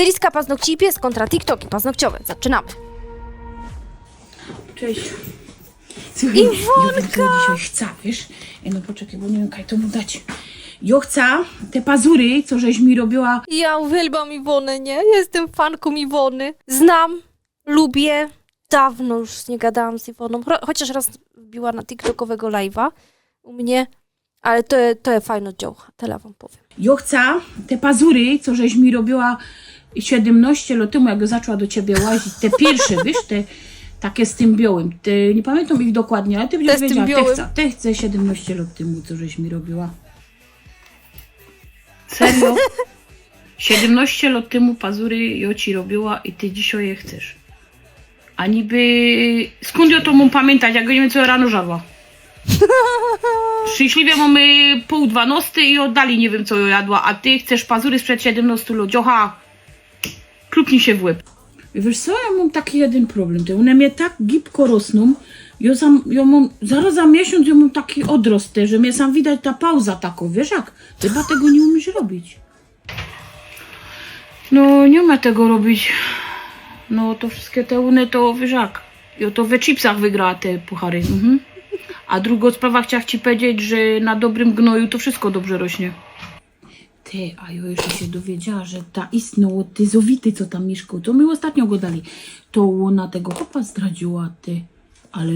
Stylistka paznokci i pies kontra TikToki paznokciowe. Zaczynamy. Cześć. Słuchaj, Iwonka! Ja dzisiaj chcę, wiesz? E, No poczekaj, bo nie wiem, kaj to mu dać. Ja chcę te pazury, co żeś mi robiła. Ja uwielbiam Iwonę, nie? Jestem fanką Iwony. Znam, lubię. Dawno już nie gadałam z Iwoną. Cho- Chociaż raz wbiła na TikTokowego live'a u mnie. Ale to, to jest fajny dział, tyle wam powiem. Ja chcę te pazury, co żeś mi robiła 17 lat temu, jak zaczęła do ciebie łazić. Te pierwsze, wiesz, te takie z tym białym. Te, nie pamiętam ich dokładnie, ale ty będziesz z tym wiedziała. Te chcę, te chcę 17 lat temu, co żeś mi robiła. Serio? 17 lat temu pazury ja ci robiła i ty dzisiaj je chcesz. A niby... Skąd ja to mam pamiętać, jak nie wiem, co ja rano żarła? Szczęśliwie mamy pół dwanasty i oddali nie wiem, co ja jadła, a ty chcesz pazury sprzed 17 lat. Dziocha, klupnij się w łeb. Wiesz co, ja mam taki jeden problem. Te one mnie tak gibko rosną. Ja, sam, ja mam, zaraz za miesiąc ja mam taki odrost, że mnie sam widać ta pauza taką, wiesz jak? Chyba tego nie umiesz robić. No, nie umiem tego robić. No, to wszystkie te uny to, wiesz jak? Ja to we chipsach wygrała te puchary. Mhm. A druga sprawa, chciałam ci powiedzieć, że na dobrym gnoju to wszystko dobrze rośnie. Ty, a ja jeszcze się dowiedziała, że ta istno, ty Zowity, co tam mieszkał, to my ostatnio go dali, to ona tego chłopa zdradziła, ty. Ale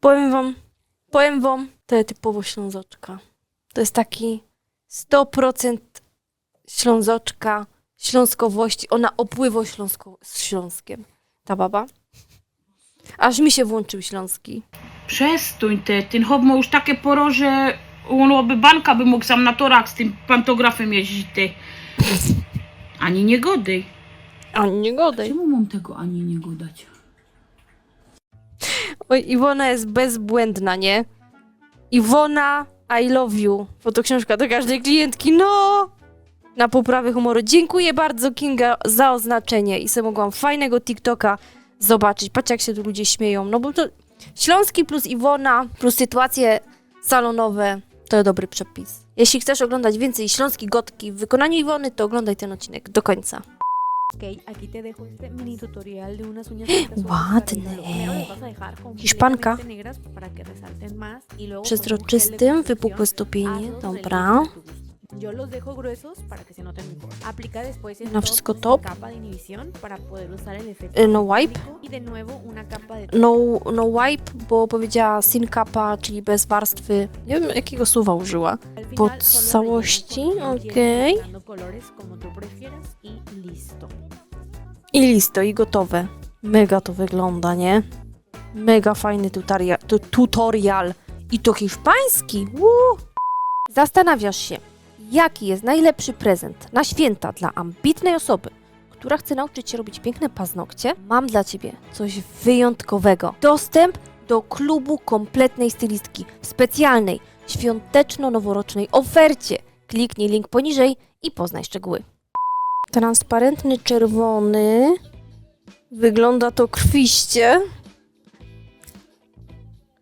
Powiem wam, powiem wam, to jest typowo ślązoczka. To jest taki 100% ślązoczka, śląskowości. Ona opływa śląsko, z Śląskiem. Ta baba. Aż mi się włączył śląski. przestań te, ten chłop ma już takie poro, że on by banka by mógł sam na torach z tym pantografem jeździć, ty. Ani nie godej. A nie godaj. Czemu mam tego ani nie godać? Oj, Iwona jest bezbłędna, nie? Iwona, I love you. Fotoksiążka do każdej klientki, no! Na poprawę humoru. Dziękuję bardzo, Kinga, za oznaczenie i sobie mogłam fajnego TikToka zobaczyć. Patrz, jak się tu ludzie śmieją. No bo to Śląski plus Iwona plus sytuacje salonowe to dobry przepis. Jeśli chcesz oglądać więcej śląskiej gotki w wykonaniu Iwony, to oglądaj ten odcinek do końca. Ok, aquí te dejo este mini tutorial de unas uñas Ładne. Hiszpanka. y Przezroczystym, wypukłe stopienie, dobra. Yo los dejo gruesos para que se noten mejor. Aplica después en Na top una top. capa de inhibición para poder usar el efecto Y, no wipe. químico y de nuevo una capa de No, no wipe, bo powiedziała sin capa, czyli bez warstwy. Nie wiem, jakiego słowa użyła. Po całości, okej. y. I listo, i gotowe. Mega to wygląda, nie? Mega fajny tutorial. Tu, tutorial. I to hiszpański. Woo! Zastanawiasz się, jaki jest najlepszy prezent na święta dla ambitnej osoby, która chce nauczyć się robić piękne paznokcie? Mam dla Ciebie coś wyjątkowego. Dostęp do klubu kompletnej stylistki w specjalnej, świąteczno-noworocznej ofercie. Kliknij link poniżej i poznaj szczegóły. Transparentny czerwony. Wygląda to krwiście.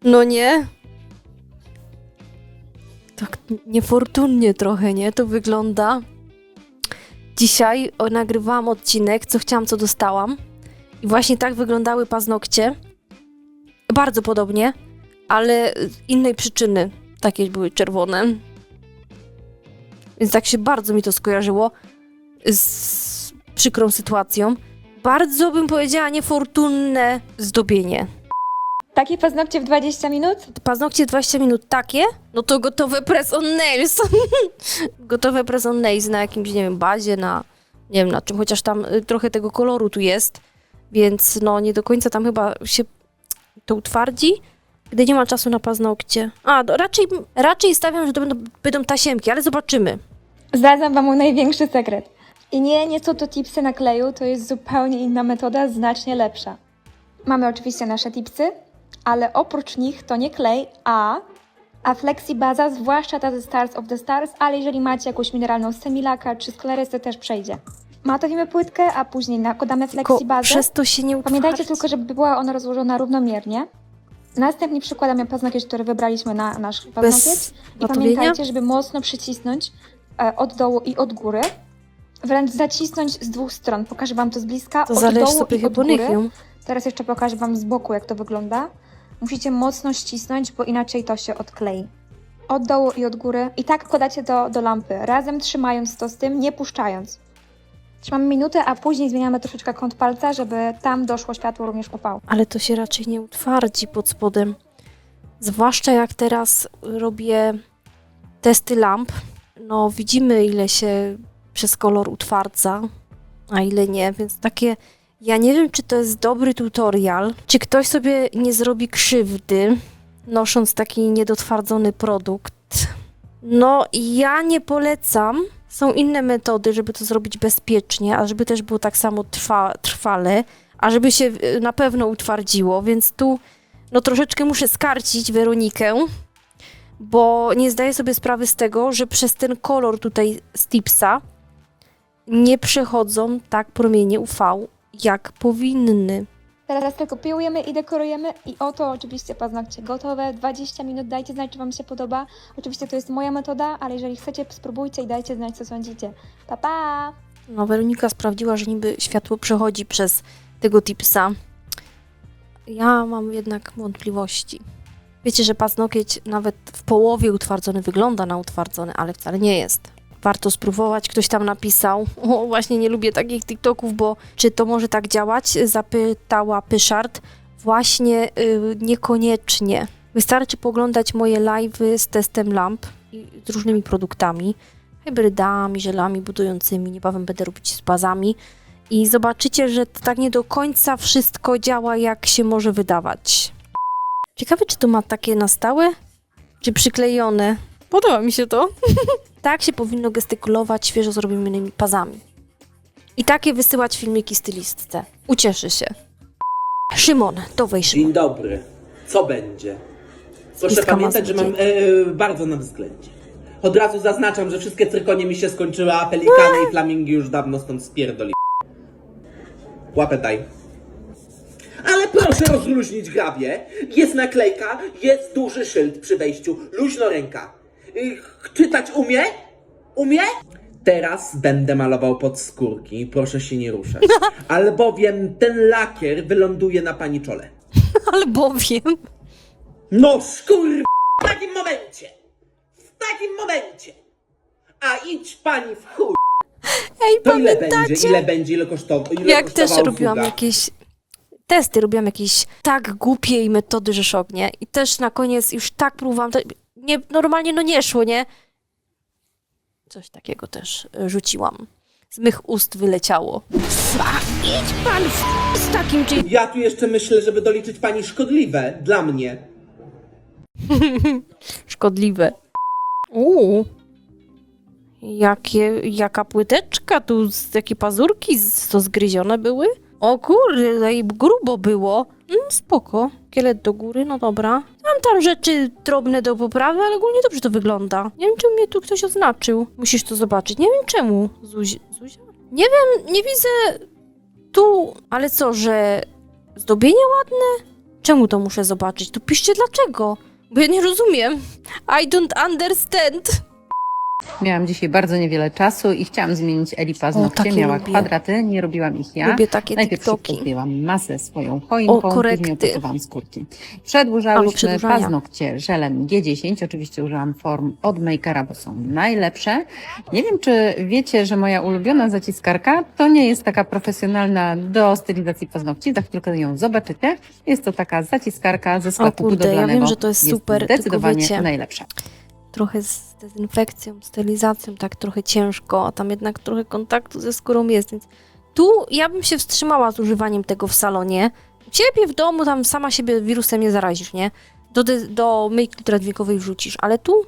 No nie? Tak niefortunnie trochę, nie? To wygląda. Dzisiaj nagrywałam odcinek, co chciałam, co dostałam. I właśnie tak wyglądały paznokcie. Bardzo podobnie, ale z innej przyczyny takie były czerwone. Więc tak się bardzo mi to skojarzyło z przykrą sytuacją. Bardzo bym powiedziała niefortunne zdobienie. Takie paznokcie w 20 minut? Paznokcie 20 minut takie, no to gotowe press on nails. gotowe press on nails na jakimś, nie wiem, bazie, na nie wiem na czym, chociaż tam y, trochę tego koloru tu jest, więc no nie do końca tam chyba się to utwardzi, gdy nie ma czasu na paznokcie. A, no, raczej, raczej stawiam, że to będą, będą tasiemki, ale zobaczymy. Zdradzam wam mój największy sekret. I nie, nie są to tipsy na kleju, to jest zupełnie inna metoda, znacznie lepsza. Mamy oczywiście nasze tipsy, ale oprócz nich to nie klej, a, a Flexibaza, zwłaszcza ta ze Stars of the Stars, ale jeżeli macie jakąś mineralną semilaka czy sklerysę też przejdzie. Matowimy płytkę, a później nakładamy Flexibazę. przez to się nie utwardzi. Pamiętajcie tylko, żeby była ona rozłożona równomiernie. Następnie przykładamy paznokieć, który wybraliśmy na nasz paznokieć. Bez I pamiętajcie, żeby mocno przycisnąć e, od dołu i od góry. wręcz zacisnąć z dwóch stron. Pokażę Wam to z bliska, To od dołu sobie i od góry. Teraz jeszcze pokażę Wam z boku, jak to wygląda. Musicie mocno ścisnąć, bo inaczej to się odklei. Od dołu i od góry. I tak wkładacie do, do lampy, razem trzymając to z tym, nie puszczając. Trzymamy minutę, a później zmieniamy troszeczkę kąt palca, żeby tam doszło światło również upału. Ale to się raczej nie utwardzi pod spodem. Zwłaszcza jak teraz robię testy lamp. No, widzimy, ile się przez kolor utwardza, a ile nie, więc takie. Ja nie wiem, czy to jest dobry tutorial, czy ktoś sobie nie zrobi krzywdy, nosząc taki niedotwardzony produkt. No, ja nie polecam. Są inne metody, żeby to zrobić bezpiecznie, a żeby też było tak samo trwa, trwale a żeby się y, na pewno utwardziło, więc tu no troszeczkę muszę skarcić Weronikę, bo nie zdaję sobie sprawy z tego, że przez ten kolor tutaj z tipsa nie przechodzą tak promienie UV, jak powinny. Teraz tylko piłujemy i dekorujemy i oto oczywiście paznokcie gotowe. 20 minut, dajcie znać, czy Wam się podoba. Oczywiście to jest moja metoda, ale jeżeli chcecie, spróbujcie i dajcie znać, co sądzicie. Pa, pa! No, Weronika sprawdziła, że niby światło przechodzi przez tego tipsa. Ja mam jednak wątpliwości. Wiecie, że paznokieć nawet w połowie utwardzony wygląda na utwardzony, ale wcale nie jest. Warto spróbować. Ktoś tam napisał, o właśnie nie lubię takich TikToków, bo czy to może tak działać? Zapytała Pyszard. Właśnie y, niekoniecznie. Wystarczy poglądać moje live'y z testem lamp i z różnymi produktami hybrydami, żelami budującymi, niebawem będę robić z bazami i zobaczycie, że tak nie do końca wszystko działa, jak się może wydawać. Ciekawe, czy to ma takie na stałe, czy przyklejone. Podoba mi się to. tak się powinno gestykulować świeżo zrobionymi pazami. I takie wysyłać filmiki stylistce. Ucieszy się. Szymon, to weź Szymon. Dzień dobry. Co będzie? Proszę Spiska pamiętać, że mam masło e, bardzo na względzie. Od razu zaznaczam, że wszystkie cyrkonie mi się skończyły, a pelikany i flamingi już dawno stąd spierdoli. Łapę daj. Ale proszę rozluźnić grabie. Jest naklejka, jest duży szyld przy wejściu. Luźno ręka. Y, czytać umie? Umie? Teraz będę malował pod skórki. Proszę się nie ruszać. Albowiem ten lakier wyląduje na pani czole. Albowiem. No szkur... w takim momencie! W takim momencie! A idź pani w chuj! Ej, To ile pamiętacie? będzie? Ile będzie? Ile kosztowało? Ile jak też kosztowała robiłam usługa? jakieś testy, robiłam jakieś tak głupiej metody, że szok, nie? I też na koniec już tak próbowałam, to nie, normalnie no nie szło, nie? Coś takiego też e, rzuciłam. Z mych ust wyleciało. A idź pan w... z takim czy... Ja tu jeszcze myślę, żeby doliczyć pani szkodliwe dla mnie. szkodliwe. Uuu. Jakie, jaka płyteczka tu, z- jakie pazurki, z- to zgryzione były? O kurde, i grubo było. Mm, spoko. Kielet do góry, no dobra. Mam tam rzeczy drobne do poprawy, ale ogólnie dobrze to wygląda. Nie wiem, czy mnie tu ktoś oznaczył. Musisz to zobaczyć. Nie wiem czemu. Zuzi, Zuzia? Nie wiem, nie widzę tu, ale co, że zdobienie ładne? Czemu to muszę zobaczyć? To piszcie dlaczego. Bo ja nie rozumiem. I don't understand. Miałam dzisiaj bardzo niewiele czasu i chciałam zmienić Eli paznokcie. takie Miała lubię. kwadraty, nie robiłam ich ja. Lubię takie Najpierw zdjęłam masę swoją choinką, korekty. później opakowałam skórki. Przedłużałyśmy paznokcie żelem G10. Oczywiście użyłam form od Makera, bo są najlepsze. Nie wiem, czy wiecie, że moja ulubiona zaciskarka to nie jest taka profesjonalna do stylizacji paznokci. Za chwilkę ją zobaczycie. Jest to taka zaciskarka ze sklepu kurde, ja wiem, budowlanego. że to jest super, tylko zdecydowanie wiecie- najlepsza. Trochę z dezynfekcją, stylizacją, tak trochę ciężko, a tam jednak trochę kontaktu ze skórą jest, więc tu ja bym się wstrzymała z używaniem tego w salonie. Ciebie w domu tam sama siebie wirusem nie zarazisz, nie? Do, do myjki ultradźwiękowej wrzucisz, ale tu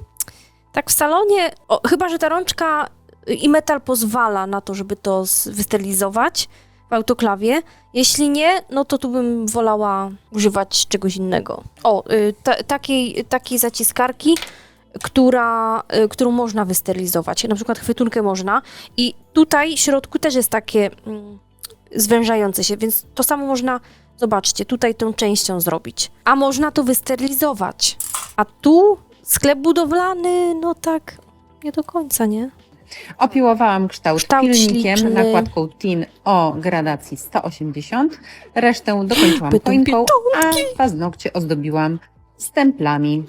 tak w salonie, o, chyba że ta rączka i metal pozwala na to, żeby to wysterylizować w autoklawie. Jeśli nie, no to tu bym wolała używać czegoś innego. O, y, ta, takiej, takiej zaciskarki, która, y, którą można wysterylizować. Na przykład chwytunkę można i tutaj w środku też jest takie mm, zwężające się, więc to samo można, zobaczcie, tutaj tą częścią zrobić. A można to wysterylizować. A tu sklep budowlany, no tak, nie do końca, nie? Opiłowałam kształt, Kształt pilnikiem, śliczny. nakładką Tin o gradacji 180. Resztę dokończyłam Pytam końką, a paznokcie ozdobiłam stemplami.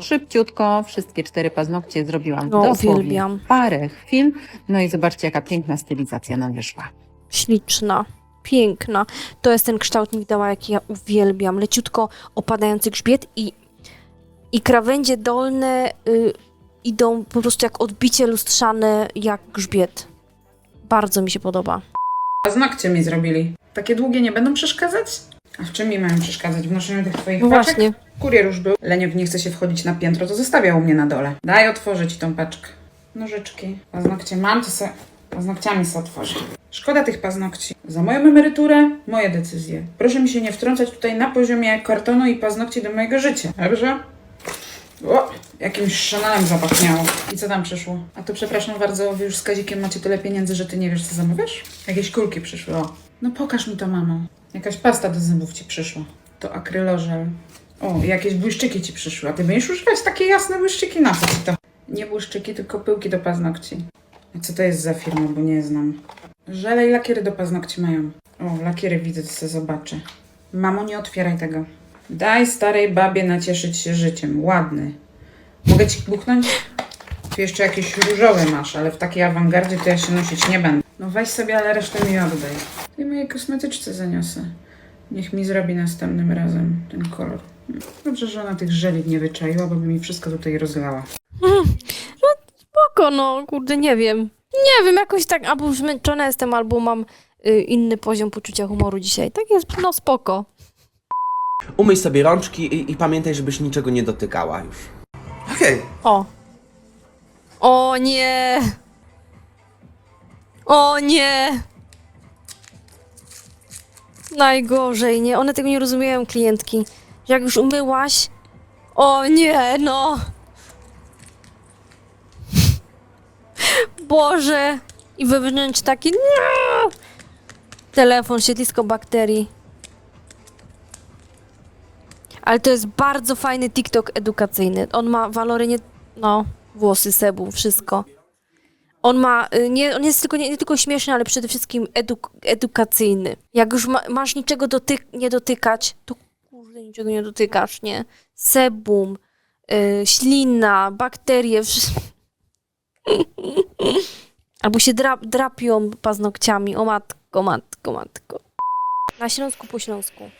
Szybciutko, wszystkie cztery paznokcie zrobiłam No, dosłownie uwielbiam. parę chwil. No i zobaczcie, jaka piękna stylizacja nam wyszła. Śliczna, piękna. To jest ten kształt migdała, jaki ja uwielbiam. Leciutko opadający grzbiet i, i krawędzie dolne y, idą po prostu jak odbicie lustrzane, jak grzbiet. Bardzo mi się podoba. Paznokcie mi zrobili. Takie długie nie będą przeszkadzać? A w czym mi mają przeszkadzać? W noszeniu tych twoich No paczek? właśnie. Kurier już był. Leniok nie chce się wchodzić na piętro, to zostawiał u mnie na dole. Daj otworzyć tą paczkę. Nożyczki. Paznokcie mam, to se paznokciami se otworzę. Szkoda tych paznokci. Za moją emeryturę, moje decyzje. Proszę mi się nie wtrącać tutaj na poziomie kartonu i paznokci do mojego życia. Dobrze? O, jakimś Chanelem zapachniało. I co tam przyszło? A to przepraszam bardzo, wy już z Kazikiem macie tyle pieniędzy, że ty nie wiesz, co zamawiasz? Jakieś kulki przyszły, o. No pokaż mi to, mamo. Jakaś pasta do zębów ci przyszła. To akrylożel. O, jakieś błyszczyki ci przyszły. A ty będziesz używać takie jasne błyszczyki? Na co ci to? Nie błyszczyki, tylko pyłki do paznokci. A co to jest za firma, bo nie znam. Żele i lakiery do paznokci mają. O, lakiery widzę, to sobie zobaczę. Mamo, nie otwieraj tego. Daj starej babie nacieszyć się życiem. Ładny. Mogę ci buchnąć? Tu jeszcze jakieś różowe masz, ale w takiej awangardzie to ja się nosić nie będę. No weź sobie, ale resztę mi oddaj. I mojej kosmetyczce zaniosę. Niech mi zrobi następnym razem ten kolor. Dobrze, że ona tych żeli nie wyczaiła, bo by mi wszystko tutaj rozlała. Spoko, no, kurde, nie wiem. Nie wiem, jakoś tak, albo zmęczona jestem, albo mam y, inny poziom poczucia humoru dzisiaj. Tak jest, no spoko. Umyj sobie rączki i, i pamiętaj, żebyś niczego nie dotykała już. Okej. O. O nie. O nie. Najgorzej, nie? One tego nie rozumieją, klientki. Jak już umyłaś. O nie, no. Boże. I wewnątrz taki. Nie! Telefon, siedlisko bakterii. Ale to jest bardzo fajny TikTok edukacyjny. On ma walory nie... No, włosy, sebu, wszystko. On ma... y, Nie, on jest tylko, nie, nie tylko śmieszny, ale przede wszystkim eduk, edukacyjny. Jak już ma, masz niczego dotyk, nie dotykać, to kurde, niczego nie dotykasz, nie? Sebum, y, ślina, bakterie, wszystko. Albo się drap, drapią paznokciami. O matko, matko, matko. Na Śląsku po Śląsku.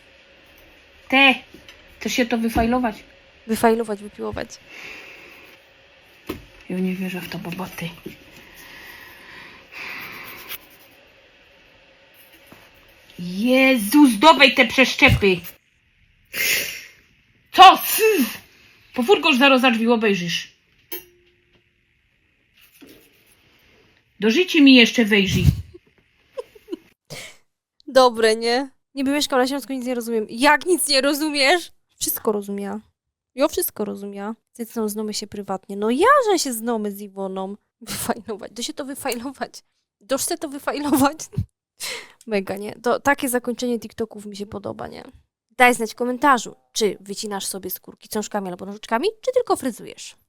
Te, chcesz się to wyfajlować? Wyfajlować, wypiłować. Ja nie wierzę w to, boboty. Jezus, dobej te przeszczepy! Co? Po furgosz zaraz za drzwi obejrzysz. Do życia mi jeszcze wejrzyj. Dobre, nie? Niby mieszkam na Śląsku, nic nie rozumiem. Jak nic nie rozumiesz? Wszystko rozumia. Jo, wszystko rozumia. Zresztą znamy się prywatnie. No ja, że się znamy z Iwoną. Wyfajlować. Do się to wyfajlować. Chcę to wyfajlować. Mega, nie? To takie zakończenie TikToków mi się podoba, nie? Daj znać w komentarzu, czy wycinasz sobie skórki książkami albo nożyczkami, czy tylko fryzujesz.